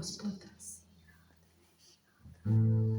ascoltarsi. Mm.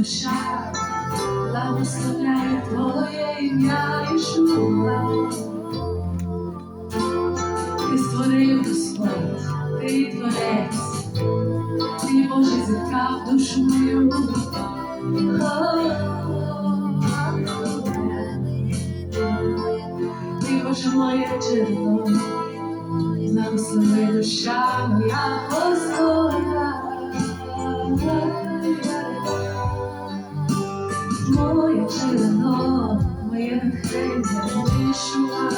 душа, благословляє твоє ім'я і шума. Ти створив Господь, ти творець, ти Боже зіткав душу мою. Ти Боже моє джерело, благослови душа моя Господа моє тілено, моє натхнення вирішила,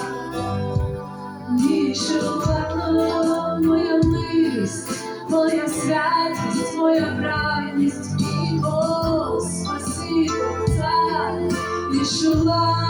відчувала моя милість, моя святість, моя правильність, мій Бог, спасибо за вішула.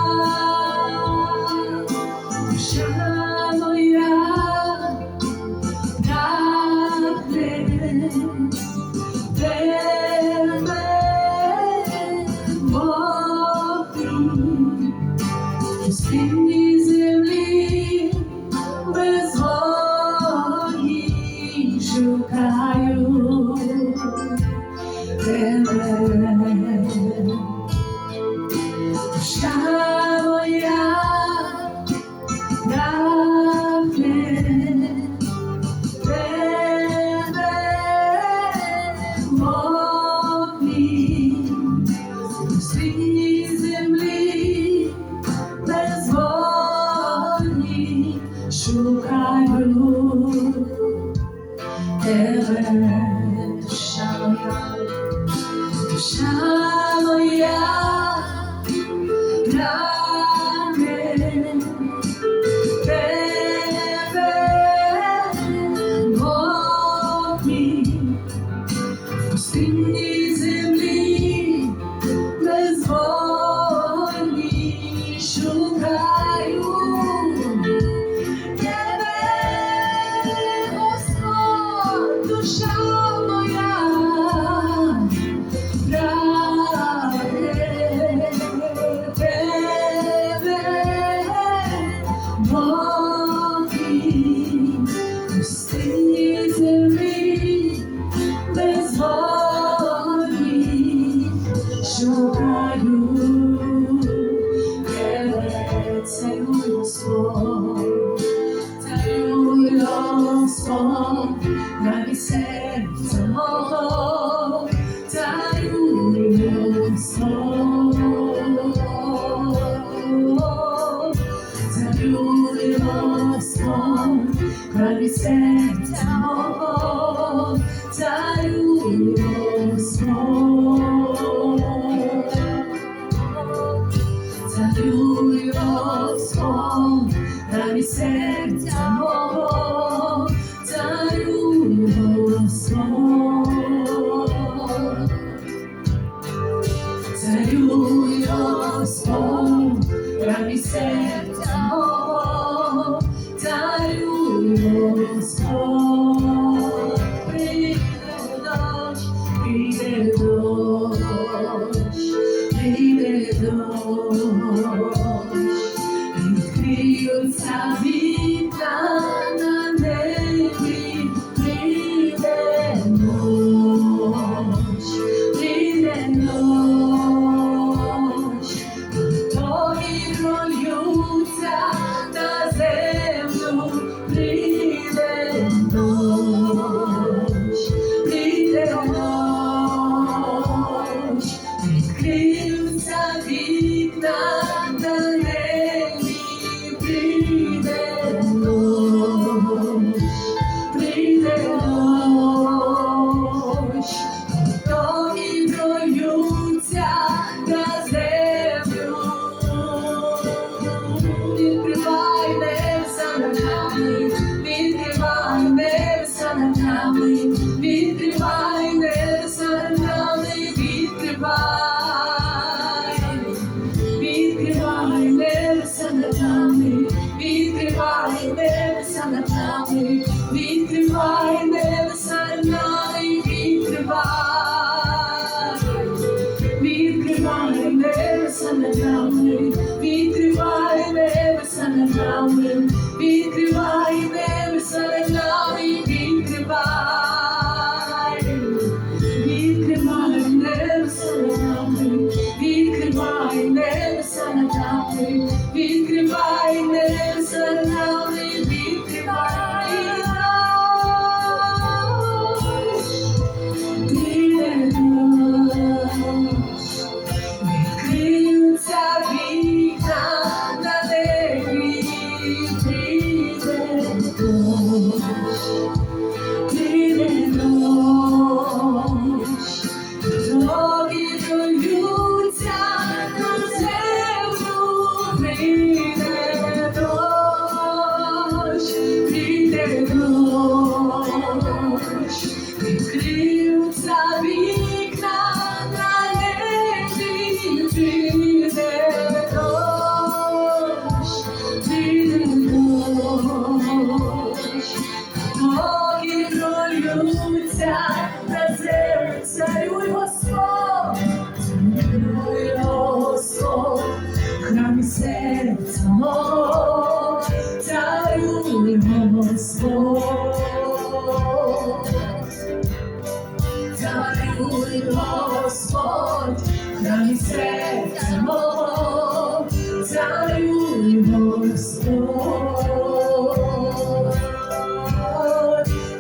Замість серця мого царює Господь,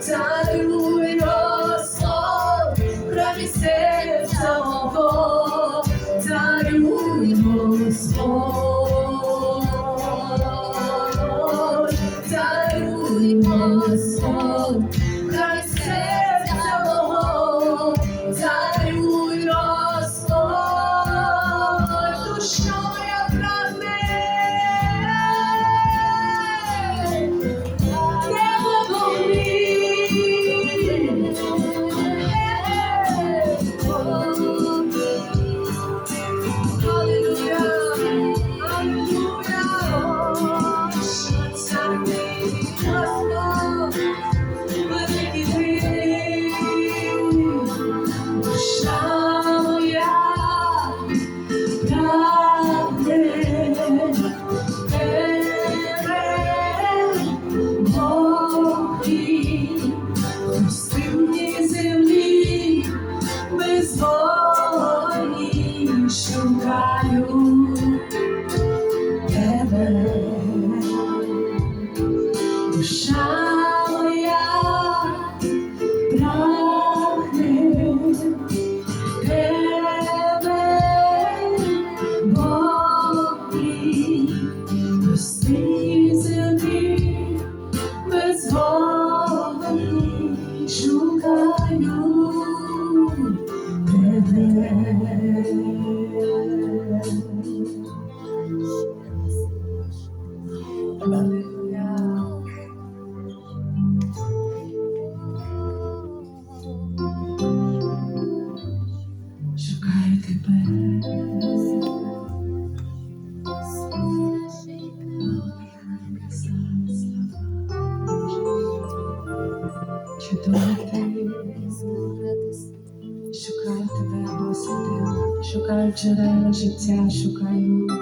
царює Господь, замість серця мого царює Господь. Шукаю тебе, Господи, шукаю джерела життя, шукаю.